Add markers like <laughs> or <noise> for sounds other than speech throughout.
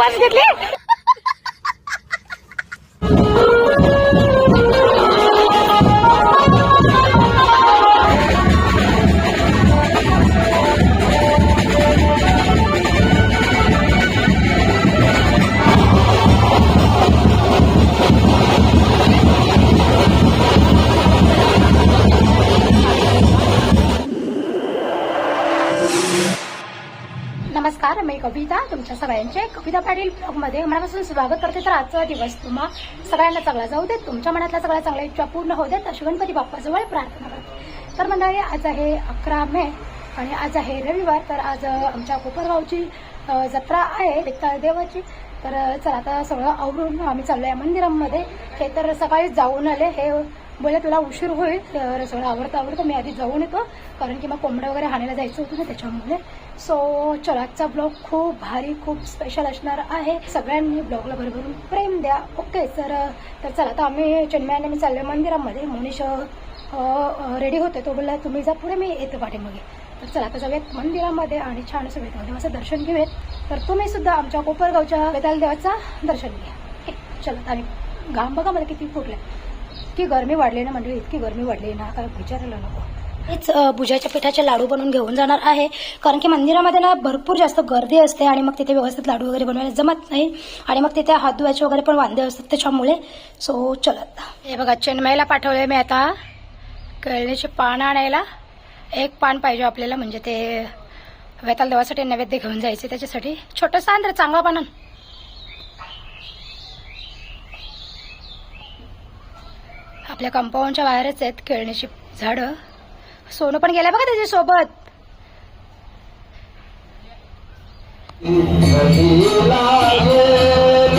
बापरे जाम सगळ्यांचे कविता पाटील ब्लॉगमध्ये मनापासून स्वागत करते. तर आजचा दिवस तुम्हा सगळ्यांना चांगला जाऊ देत तुमच्या मनातल्या सगळ्या चांगल्या इच्छा पूर्ण होऊ देत अशी गणपती बाप्पाजवळ प्रार्थना करते. तर मंडळी आज आहे अकरा मे आणि आज आहे रविवार. तर आज आमच्या कोपरगावची जत्रा आहे एकता देवाची. तर चला आता सगळं आवरून आम्ही चाललो आहे मंदिरामध्ये. हे तर सकाळी जाऊन आले हे बोले तुला उशीर होईल तर सगळं आवडतं आवडतं मी आधी जाऊन येतो. कारण की मग कोंबड्या वगैरे हाणायला जायचं होतं ना त्याच्यामुळे. सो चला आजचा ब्लॉग खूप भारी खूप स्पेशल असणार आहे. सगळ्यांनी ब्लॉगला भरभरून प्रेम द्या. ओके सर तर चला आता आम्ही चेन्नईने मी चाललो मंदिरामध्ये. मनीष रेडी होते. तो बोलला तुम्ही जा पुढे मी येते पाठीमागे. तर चला आता जाऊयात मंदिरामध्ये आणि छान असं वेताल देवाचं दर्शन घेऊयात. तर तुम्ही सुद्धा आमच्या कोपरगावच्या वेताल देवाचं दर्शन घ्या. ओके चला आणि घाम बघा मला किती फुटलं इतकी गरमी वाढली ना म्हणजे इतकी गरमी वाढली ना काय विचारायला नको. हेच भुजाच्या पिठाचे लाडू बनवून घेऊन जाणार आहे. कारण की मंदिरामध्ये ना भरपूर जास्त गर्दी असते आणि मग तिथे व्यवस्थित लाडू वगैरे बनवायला जमत नाही. आणि मग तिथे हात धुवायचे वगैरे पण वांदे असतात त्याच्यामुळे सो चलत. हे बघा चेन्मईला पाठवले मी आता. कळण्याचे पान आणायला. एक पान पाहिजे आपल्याला म्हणजे ते वेताल देवासाठी नैवेद्य घेऊन जायचे त्याच्यासाठी. छोटंसं आण रे चांगला पान आपल्या कंपाऊंडच्या बाहेरच आहेत केळणीची झाडं. सोनं पण गेलं बघा त्याच्यासोबत. सोबत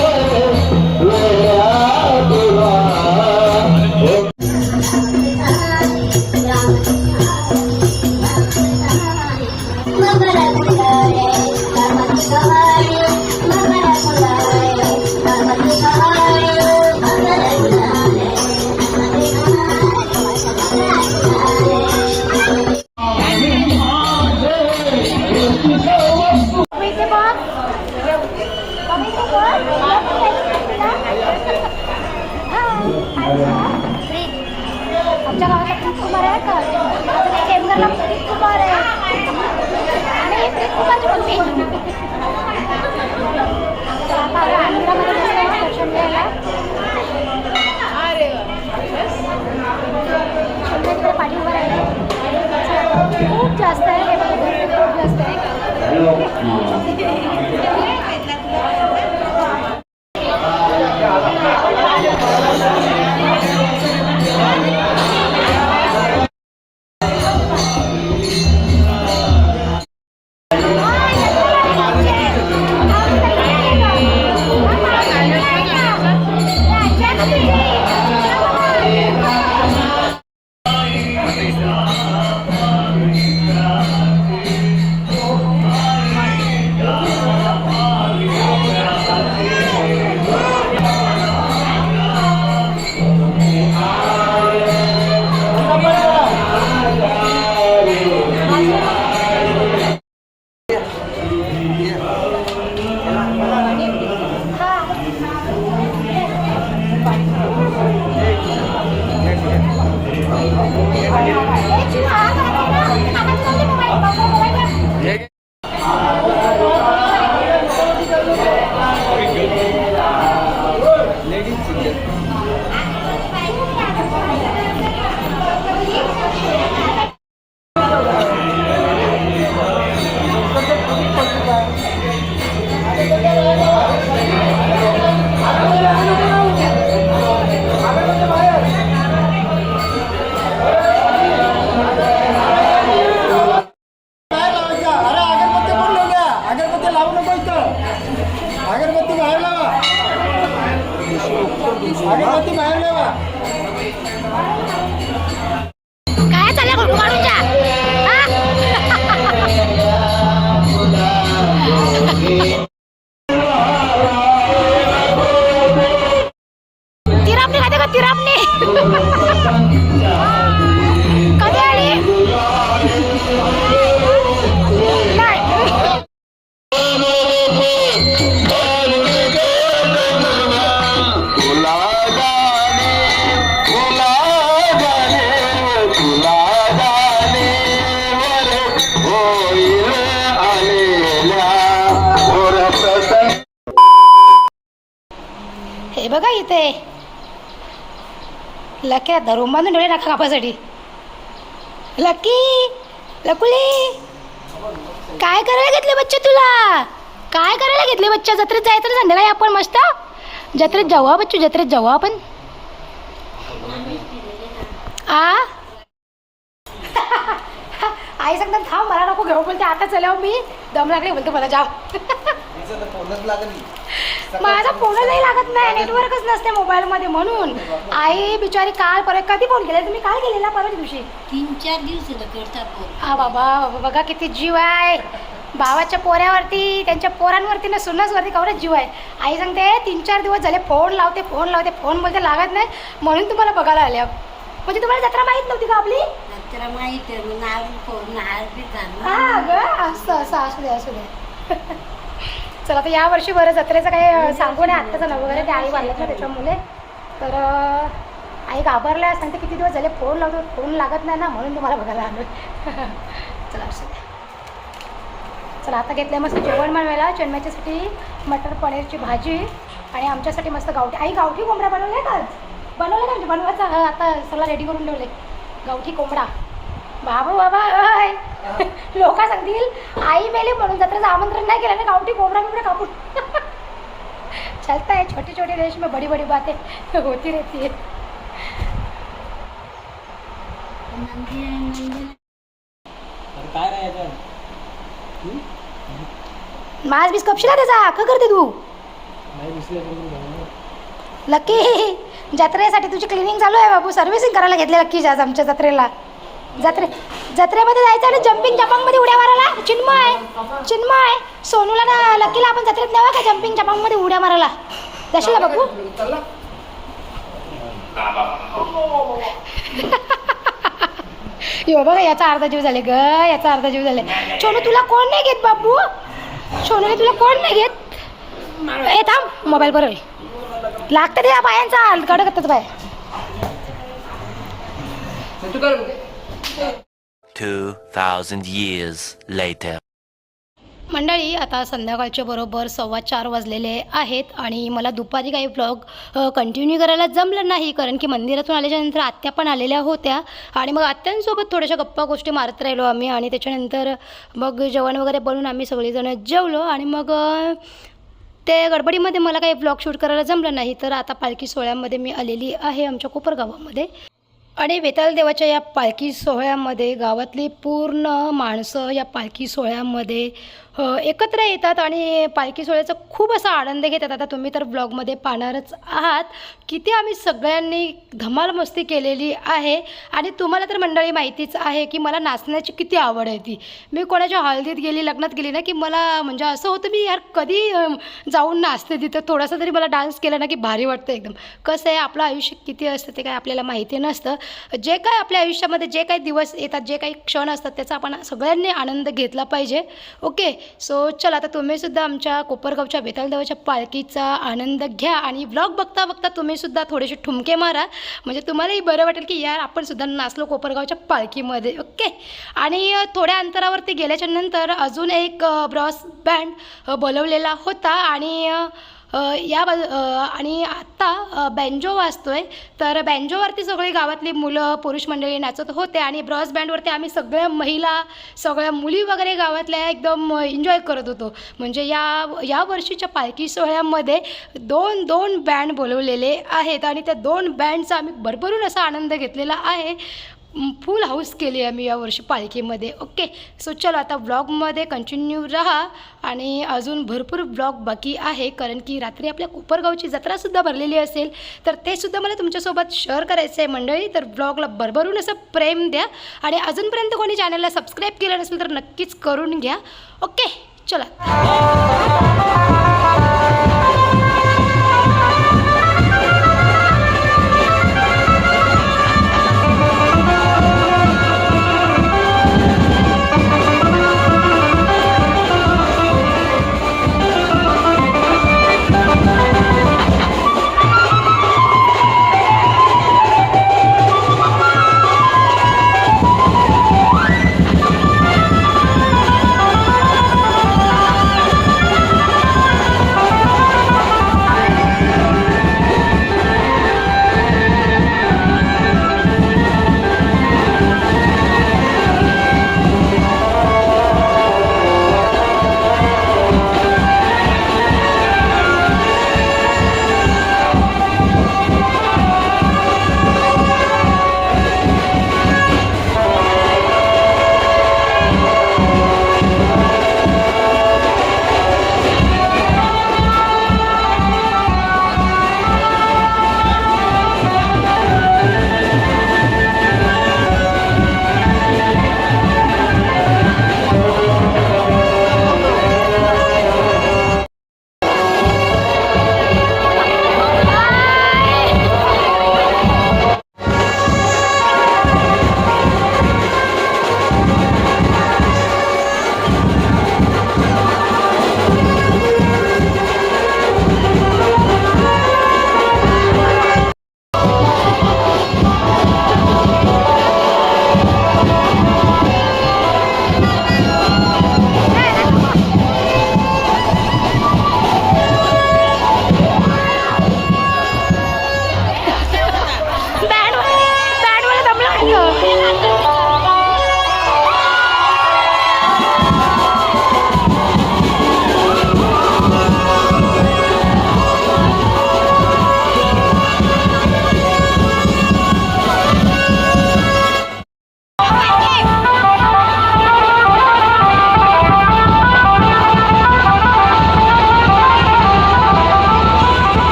तिरापणी खाते का तिरापणी? <laughs> बघा इथे. लकी धरून बांधून ठेवले ना कापासाठी. लकी लकुली. काय करायला घेतले बच्चे तुला? काय करायला घेतले बच्चा? जत्रेत जायचं ना संध्याकाळी आपण मस्त? जत्रेत जाऊ हा बच्चू जत्रेत जाऊ आपण. आ? <laughs> आई सांगतात थांब मला नको घेऊ बोलते आता चलाव मी. दम लागले बोलते मला जाऊ माझा फोनच नाही लागत नाही नेटवर्कच नसते मोबाईलमध्ये म्हणून. आई बिचारी काल परत कधी फोन केला तुम्ही काल केलेला परवा दिवशी? तीन चार दिवस झालं करता फोन हा बाबा बाबा बघा किती जीव आहे. भावाच्या पोऱ्यावरती त्यांच्या पोरांवरती ना सुनासवरती केवढा जीव आहे. आई सांगते तीन चार दिवस झाले फोन लावते फोन लावते फोन बोलते लागत नाही. म्हणून तुम्हाला बघायला आल्या. म्हणजे तुम्हाला जत्रा माहीत नव्हती का आपली? त्याला माहीत आहे मग नाव फोन नाव बी हा झालं ग असं असं असू दे असू दे. <laughs> चला आता या वर्षी बरं जत्रेचं काही सांगू नये आत्ताचं नवं वगैरे ते आई वाढलं ना त्याच्यामुळे. तर आई घाबरल्या सांगते किती दिवस झाले फोन लावतो फोन लागत नाही ना म्हणून तुम्हाला बघायला आलो चला चला आता घेतलं मस्त जेवण बनवायला जन्माच्यासाठी मटर पनीरची भाजी आणि आमच्यासाठी मस्त गावठी. आई गावठी कोंबडा बनवल्या का बनवलं का म्हणजे बनवायचं? आता सगळं रेडी करून ठेवले गावठी कोंबडा. बाबा बाबा <laughs> लोक सांगतील आई मेली म्हणून जत्रेचं आमंत्रण नाही केलं ना गावठी कोंबडा बिबडा कापून. <laughs> चलता है छोटी छोटी देश में बड़ी बड़ी बातें <laughs> होती रहती है. बीस कपशिला त्याचा? का करते तू? लकी जत्रेसाठी तुझी क्लिनिंग चालू आहे बाबू. सर्व्हिसिंग करायला घेतली लक्की आज आमच्या जत्रेला. जत्रे जत्रेमध्ये जायचं आणि जम्पिंग जपांगमध्ये उड्या मारायला? चिन्मय चिन्मय सोनूला ना लकीला आपण जत्रेत नेवा का जम्पिंग जपांगमध्ये उड्या मारायला? जशीला बघू? यो बघा याचा अर्धा जीव झाले ग याचा अर्धा जीव झाले. सोनू तुला कोण नाही घेत बाबू सोनूने तुला कोण नाही घेत? हे थांब मोबाईल बरोबर लागतं ते बायांचा कडक बाय. Years later. मंडळी आता संध्याकाळच्या बरोबर सव्वा चार वाजलेले आहेत आणि मला दुपारी काही ब्लॉग कंटिन्यू करायला जमलं नाही कारण की मंदिरातून आल्याच्यानंतर आत्या पण आलेल्या होत्या आणि मग आत्यांसोबत थोड्याशा गप्पा गोष्टी मारत राहिलो आम्ही आणि त्याच्यानंतर मग जेवण वगैरे बनवून आम्ही सगळेजण जेवलो आणि मग ते गडबडीमध्ये मला काही ब्लॉग शूट करायला जमलं नाही तर आता पालखी सोहळ्यामध्ये मी आलेली आहे आमच्या कोपरगावामध्ये आणि वेताल देवाच्या या पालखी सोहळ्यामध्ये गावातली पूर्ण माणसं या पालखी सोहळ्यामध्ये एकत्र येतात आणि पालखी सोहळ्याचा खूप असा आनंद घेतात आता तुम्ही तर ब्लॉगमध्ये पाहणारच आहात. किती आम्ही सगळ्यांनी धमाल मस्ती केलेली आहे. आणि तुम्हाला तर मंडळी माहितीच आहे की मला नाचण्याची किती आवड आहे ती. मी कोणाच्या हळदीत गेली लग्नात गेली ना की मला म्हणजे असं होतं मी यार कधी जाऊन नाचते तिथं. थोडासा तरी मला डान्स केला ना की भारी वाटतं एकदम. कसं आहे आपलं आयुष्य किती असतं ते काय आपल्याला माहिती नसतं. जे काय आपल्या आयुष्यामध्ये जे काही दिवस येतात जे काही क्षण असतात त्याचा आपण सगळ्यांनी आनंद घेतला पाहिजे. ओके? सो चला आता तुम्हीसुद्धा आमच्या कोपरगावच्या बेतालदेवाच्या पालखीचा आनंद घ्या आणि ब्लॉग बघता बघता तुम्हीसुद्धा थोडेसे ठुमके मारा. म्हणजे तुम्हालाही बरं वाटेल की यार आपण सुद्धा नाचलो कोपरगावच्या पालखीमध्ये ओके आणि थोड्या अंतरावरती गेल्याच्यानंतर अजून एक ब्रॉस बँड बोलवलेला होता आणि या बाजू आणि आत्ता बँजो वाजतो आहे तर बँजोवरती सगळी गावातली मुलं पुरुष मंडळी नाचत होते आणि ब्रॉस बँडवरती आम्ही सगळ्या महिला सगळ्या मुली वगैरे गावातल्या एकदम एन्जॉय करत होतो. म्हणजे या या वर्षीच्या पालखी सोहळ्यामध्ये दोन दोन बँड बोलवलेले आहेत आणि त्या दोन बँडचा आम्ही भरभरून असा आनंद घेतलेला आहे. फुल हाऊस केली आहे मी यावर्षी पालखीमध्ये. ओके सो चलो आता ब्लॉगमध्ये कंटिन्यू राहा. आणि अजून भरपूर ब्लॉग बाकी आहे. कारण की रात्री आपल्या कोपरगावची जत्रासुद्धा भरलेली असेल तर ते सुद्धा मला तुमच्यासोबत शेअर करायचं आहे मंडळी. तर ब्लॉगला भरभरून असं प्रेम द्या. आणि अजूनपर्यंत कोणी चॅनलला सबस्क्राईब केलं नसेल तर नक्कीच करून घ्या. ओके चला.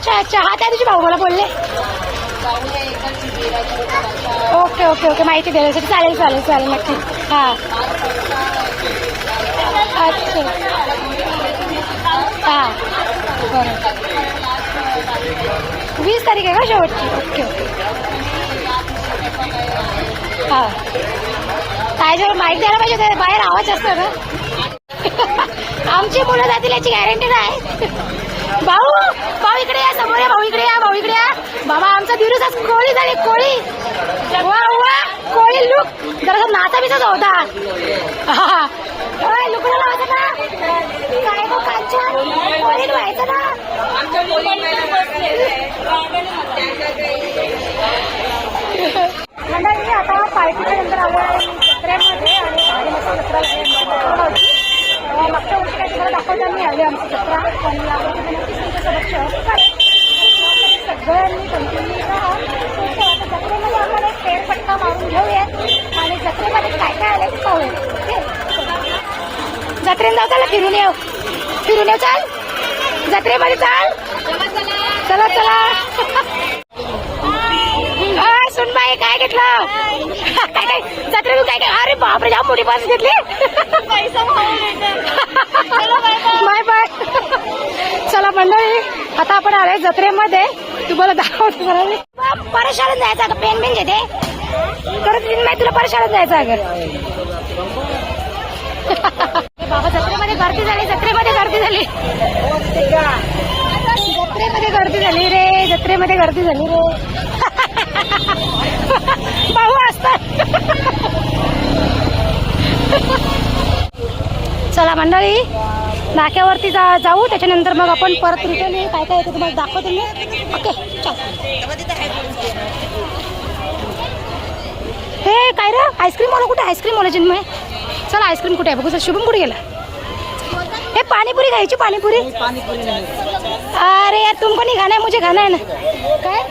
अच्छा अच्छा. हा त्या दिवशी भाऊ मला बोलले. Okay okay okay. माहिती देण्यासाठी चालेल चालेल चालेल नक्की. हा. अच्छा. हा. बरं. वीस तारीख आहे का शेवटची? Okay okay. हा. काय जर माहिती द्यायला पाहिजे बाहेर आवाज असतो ना. <laughs> आमची मुलं जातील याची गॅरंटी नाही. भाऊ भाऊ इकडे या समोर या भाऊ इकडे या भाऊ इकडे या. बाबा आमचा दिवस आज कोळी झाली कोळी वा वा कोळी लुक जरा नाचा बिचाच होता. हा. लुकडं लावायचं ना. काय गो कांचन? कोळी व्हायचं ना. मंडळी आता पार्टीच्या नंतर आलो जत्रेमध्ये आणि जत्रा मागच्या वर्षी काही तुम्हाला मी आले आमची जत्रा पण यावर्षी मी नक्कीच तुमच्यासोबत शेअर करेन सगळ्यांनी कंटिन्यू राहा जत्रेमध्ये आपण एक फेरफटका मारून घेऊयात. आणि जत्रेमध्ये काय काय आलं ते पाहूया ओके? जत्रेला जाऊ त्याला फिरून येऊ. फिरून येऊ चाल. जत्रेमध्ये चाल. चला चला. <laughs> अय, सुनबाई काय घेतलं? काय काय? जत्रेतून काय काय? अरे बापरे जाम मोठी पास घेतली <laughs> बाय बाय. चला मंडळी आता आपण आले जत्रेमध्ये. तुम्हाला दाखवतो जरा परशाळेत जायचं अगं पेन पेन घेते. करत नाही तुला परशाळेत जायचं अगं. बाबा जत्रेमध्ये गर्दी झाली जत्रेमध्ये गर्दी झाली. जत्रेमध्ये गर्दी झाली रे जत्रेमध्ये गर्दी झाली रे. भाऊ असतात. चला मंडळी नाक्यावरती जा जाऊ त्याच्यानंतर मग आपण परत रिटर्न येऊ. काय काय येतं तुम्हाला दाखवतो मी. ओके चल. हे काय रे? आईस्क्रीम वाला कुठे? आईस्क्रीम वाला जिन्मय. चला आईस्क्रीम कुठे आहे? बघू चल, शुभम कुठे गेला? हे पाणीपुरी खायची पाणीपुरी. अरे यार तुमको नाही खाना है मुझे खाना है ना. काय?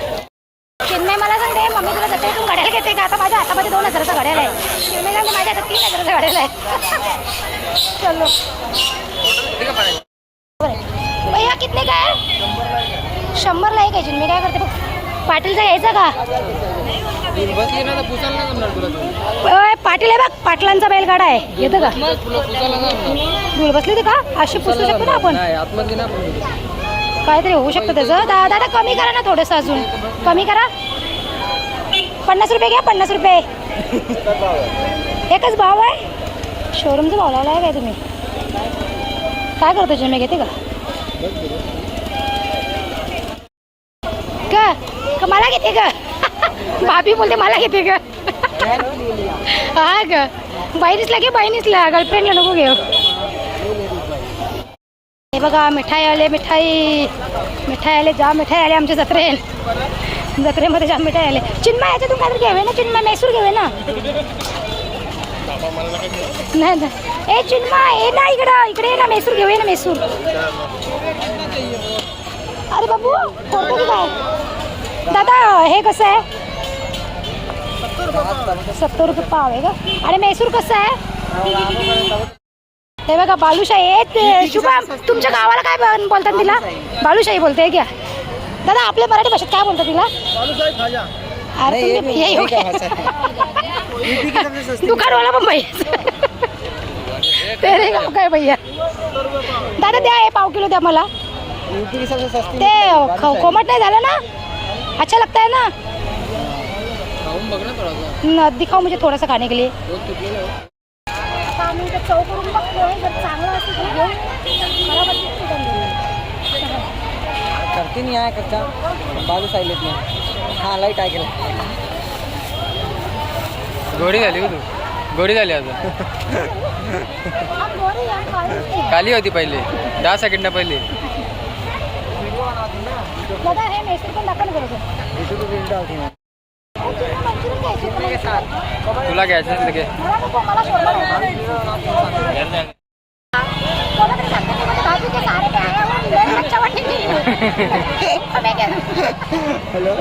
चिन्मय मला सांगते मम्मी तुला जत्रेतून घड्याला घेते का? आता माझ्या हातामध्ये दोन हजाराचा घड्याला आहे. चिन्मय सांगते माझ्या हातात तीन हजाराचा घड्याला आहे. चलो. भैया कितने का आहे? शंभरला एक आहे चिन्मय काय करते बघ. पाटीलचा यायचा का? तू पाटील आहे बघ. पाटलांचा बैलगाडा आहे. येतं का. धूळ बसली होती का? अशी पुसू शकतो ना आपण. काहीतरी होऊ शकतं त्याचं. दा दादा कमी करा ना थोडंसं अजून. कमी करा. पन्नास रुपये घ्या पन्नास रुपये. एकच भाव आहे. शोरूमचा भाव लावला आहे काय तुम्ही? काय करतो जिम्मे घेते का? का का मला घेते का <laughs> भाभी बोलते मला घेते का <laughs> हा का बहिणीसला घे बहिणीसला गर्लफ्रेंडला नको घेऊ. हे बघा मिठाई आले मिठाई मिठाई आले जा मिठाई आले आमच्या जत्रे जत्रेमध्ये जाम मिठाई आले चिन्मय याच्यातून काहीतरी घ्यावे ना चिन्मय मैसूर घ्यावे ना. नाही नाही. ए चिन्मा ए ना इकडं इकडे ना मैसूर घेऊया ना मैसूर अरे बाबू फोटो काय दादा हे कसं आहे? सत्तर रुपये पाव आहे का? आणि मैसूर कसं आहे? हे बघा बालुशाही आहे. ते शुभम तुमच्या गावाला काय बोलतात तिला? बालुशाही. बोलते क्या दादा आपल्या मराठी भाषेत काय बोलतात तिला? अरे हे हो क्या? दुकानवाला पण भैया तेरे गाव काय भैया? दादा द्या हे पाव किलो द्या मला. ते ख- कोमट नाही झालं ना? अच्छा लगता है ना बघ ना थोडासा. न, दिखाओ मुझे थोड़ा सा खाने के लिए हो. आता आम्ही इथे चव करून बघतोय. जर चांगलं असेल तर घेऊन बरोबर त्यांना. करती नहीं आया कच्चा. बाजू साइलेट में हाँ लाइट आ गया गोडी झाली हो तू. गोडी झाली आता आहे, नाही. खाली होती पहिले. दहा सेकंड पहिले. दादा हे पण दाखवा ना बरोबर इसी को बीज डालती हैं हे तुम्हाला मंचुरियन घ्यायचे का के साथ तुला घ्यायचं असेल तर <laughs> <laughs> <laughs> घे मला नको मला शोरमा नको. बोला तरी सांगते मी, म्हणजे भाजी के सारे पे आया हुआ, मेरे बच्चा वाटी नहीं है. हमें क्या? हेलो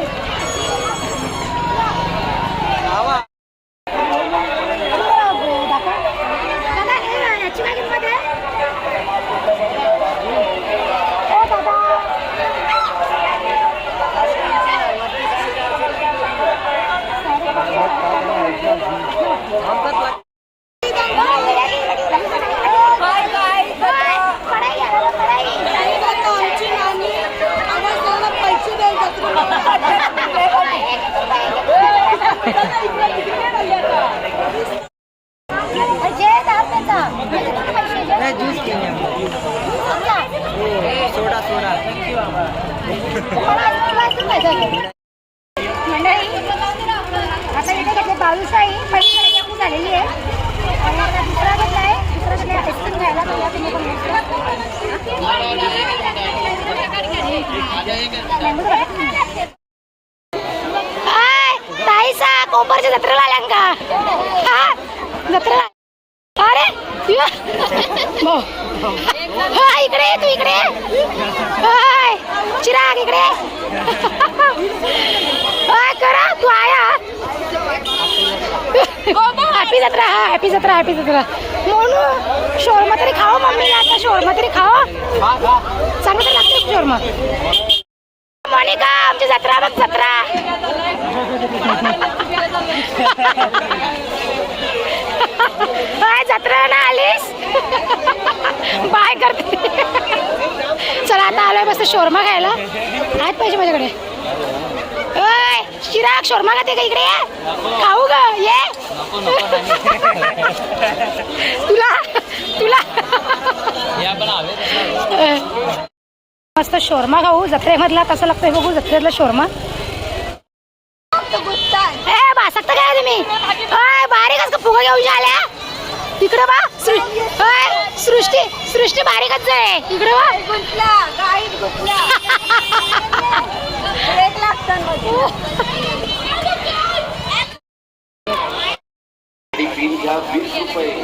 बरं, दाखवा. दादा, हे याची काय किंमत आहे? ओ दादा. कढाई आहे, कढाई. जे दहा रुपयाचा. म्हणजे किती पैसे? जे- नहीं जूस किए हैं समजा. वो सोडा सोडा मला तुला ऐकून पाहिजे आहे. मंडळी आता इथे घेतले बालुशाही पहिली खरेदी आपली झालेली आहे आणि आता दुसरा घेतला आहे दुसरा घेतला आईस्क्रीम घ्यायला पहिला तुम्ही पण घेतला. हाय, ताईसा हा? जत्रेला अरे या. भाऊ. हा, इकडे तू इकडे चिराग इकडे करा तू आया. हॅपी जत्रा हा हॅपी जत्रा हॅपी जत्रा. म्हणून शोरमा तरी खाओ मम्मी आता शोरमा तरी खाओ. चांगलं लागते शोरमा? मोनिका आमची जत्रा बघ जत्रा. काय जत्रा ना आलीस? बाय करते. चला आता आलोय मस्त शोरमा खायला. आहेत पैसे माझ्याकडे. ओय शिराग शोरमा खाते का इकडे? ये खाऊ ग ये. तुला तुला. मस्त शोरमा खाऊ. जत्रेमधला कसं लागतंय बघू जत्रेतला शोरमा. ए बासकता काय तुम्ही? ओय बारीकच का फुगा घेऊन आल्या इकडे बा सृष्टी सृष्टी बारीकच आहे. इकडे बा.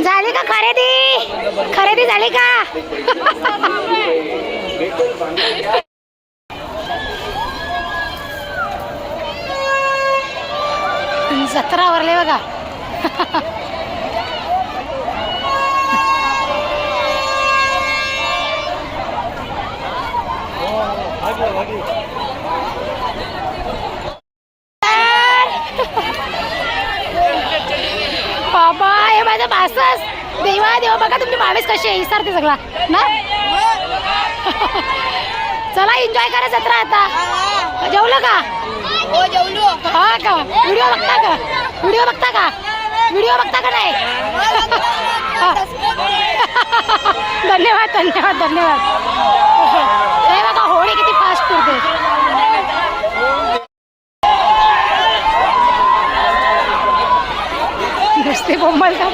झाली का खरेदी? खरेदी झाली का? जत्रा वरले बघा. बाबा हे माझं बासस देवा देवा बघा तुमची बावीस कशी आहे. विसरते सगळा. ना? चला एन्जॉय करा जत्रा आता. जेवलं का? हो जेवलो. हा का? व्हिडिओ बघता का? व्हिडिओ बघता का? व्हिडिओ बघता का नाही? हा. <laughs> धन्यवाद धन्यवाद धन्यवाद. हे बघा होळी किती फास्ट फिरते नुसते बोंबल का?